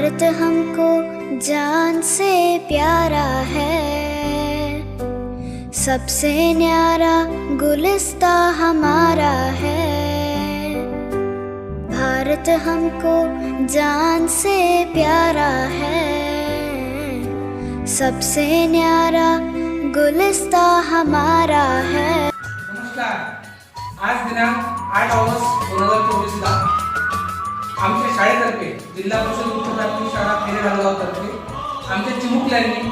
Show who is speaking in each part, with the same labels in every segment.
Speaker 1: भारत हमको जान से प्यारा है। सबसे न्यारा गुलिस्ता हमारा है। भारत हमको जान से प्यारा है। सबसे न्यारा गुलिस्ता हमारा है।
Speaker 2: नमस्कार। आज दिनांक आठ ऑगस्ट दोन हज़ार जिल्हा परिषद उच्च प्राथमिक शाळा खेडे रांगाव तर्फे आमच्या चिमुकल्यांनी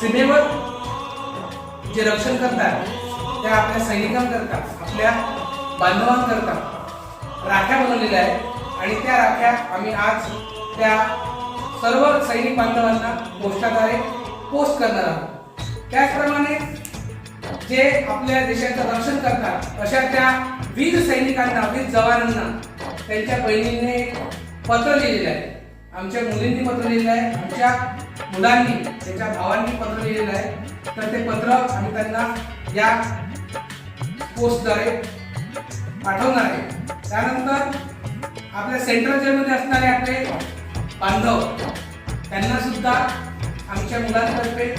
Speaker 2: सीमेवर जे रक्षण करतात त्या आपल्या सैनिकांकरता आपल्या बांधवांकरता राख्या बनवलेल्या आहेत आणि त्या राख्या आम्ही आज त्या सर्व सैनिक बांधवांना पोस्टाद्वारे पोस्ट करणार आहोत. त्याचप्रमाणे जे आपल्या देशाचं रक्षण करतात अशा त्या वीर सैनिकांना वीर जवानांना त्यांच्या बहिणीने पत्र लिहिलेलं आहे. आमच्या मुलींनी पत्र लिहिलेलं आहे. आमच्या मुलांनी त्यांच्या भावांनी पत्र लिहिलेलं आहे. तर ते पत्र आम्ही त्यांना या पोस्टद्वारे पाठवणार आहे. त्यानंतर आपल्या सेंट्रल जेलमध्ये असणारे आपले बांधव त्यांना सुद्धा आमच्या मुलांतर्फे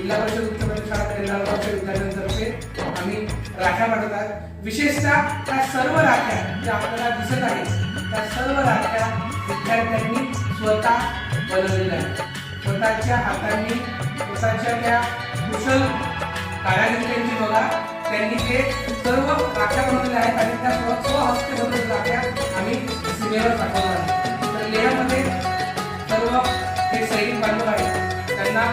Speaker 2: जिल्हा परिषद उच्च परिषद केंद्रावरच्या विद्यार्थ्यांतर्फे आम्ही राख्या पाठवतात विशेषतः त्या सर्व राख्या ज्या आपल्याला दिसत आहेत त्या सर्व राख्या विद्यार्थ्यांनी स्वतः बनवलेल्या आहेत. स्वतःच्या हातांनी स्वतःच्या त्या कुशल कारागिरीची बघा त्यांनी ते सर्व राख्या बनवलेल्या आहेत आणि त्या स्व स्वहस्ते बनवलेल्या राख्या आम्ही सीमेवर पाठवणार आहोत. तर लेहमध्ये सर्व हे सैनिक बांधव आहेत त्यांना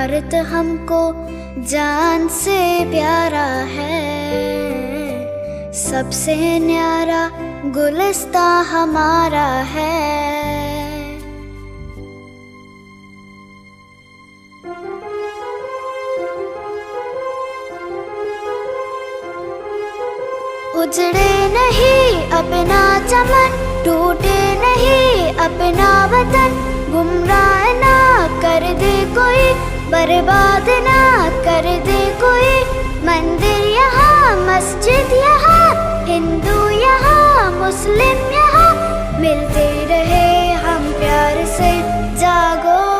Speaker 1: भारत हमको जान से प्यारा है। सबसे न्यारा गुलस्ता हमारा है। उजड़े नहीं अपना चमन, टूटे नहीं अपना बर्बाद ना कर दे।